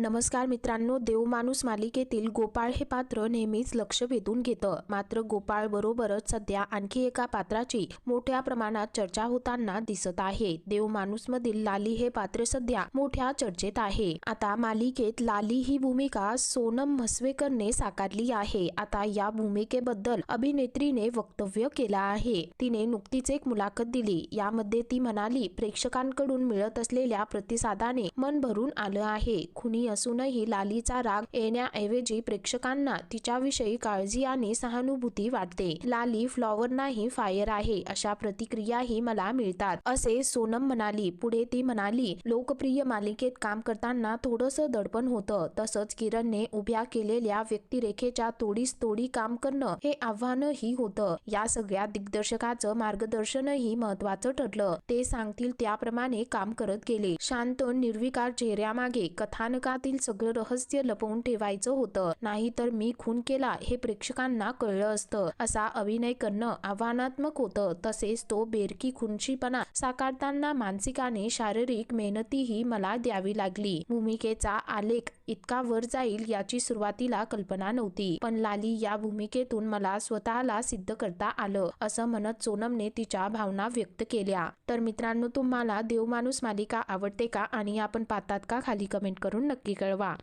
नमस्कार मित्रांनो देवमाणूस मालिकेतील गोपाळ हे पात्र नेहमीच लक्ष वेधून घेतं. मात्र गोपाळ बरोबरच सध्या आणखी एका पात्राची मोठ्या प्रमाणात चर्चा होताना दिसत आहे. देवमाणूस मधील लाली हे पात्र सध्या मोठ्या चर्चेत आहे. आता मालिकेत लाली ही भूमिका सोनम म्हसवेकरने साकारली आहे. आता या भूमिकेबद्दल अभिनेत्रीने वक्तव्य केलं आहे. तिने नुकतीच एक मुलाखत दिली. यामध्ये ती म्हणाली प्रेक्षकांकडून मिळत असलेल्या प्रतिसादाने मन भरून आलं आहे. खुनी असूनही लालीचा राग येण्याऐवजी प्रेक्षकांना तिच्याविषयी काळजी आणि सहानुभूती वाटते. लाली फ्लॉवर नाही फायर आहे अशा प्रतिक्रियाही मला मिळतात. असे सोनम म्हणाली. पुढे ती म्हणाली लोकप्रिय मालिकेत काम करताना थोडंसं दडपण होतं. तसंच किरणने उभ्या केलेल्या व्यक्तिरेखेच्या तोडीस तोडी काम करणं हे आव्हानही होतं. या सगळ्या दिग्दर्शकाचं मार्गदर्शनही महत्वाचं ठरलं. ते सांगतील त्याप्रमाणे काम करत गेले. शांत निर्विकार चेहऱ्यामागे कथानकातील सगळं रहस्य लपवून ठेवायचं होतं. नाहीतर मी खून केला हे प्रेक्षकांना कळलं असतं. असा अभिनय करणं आव्हानात्मक होतं. तसेच तो बेरकी खुनशीपणा साकारताना मानसिक आणि शारीरिक मेहनतीही मला द्यावी लागली. भूमिकेचा आलेख इतका वर जाईल याची सुरुवातीला कल्पना नव्हती. पण लाली या भूमिकेतून मला स्वतःला सिद्ध करता आलं असं म्हणत सोनमने तिच्या भावना व्यक्त केल्या. तर मित्रांनो तुम्हाला देवमाणूस मालिका आवडते का आणि आपण पाहतात का खाली कमेंट करून नक्की कळवा.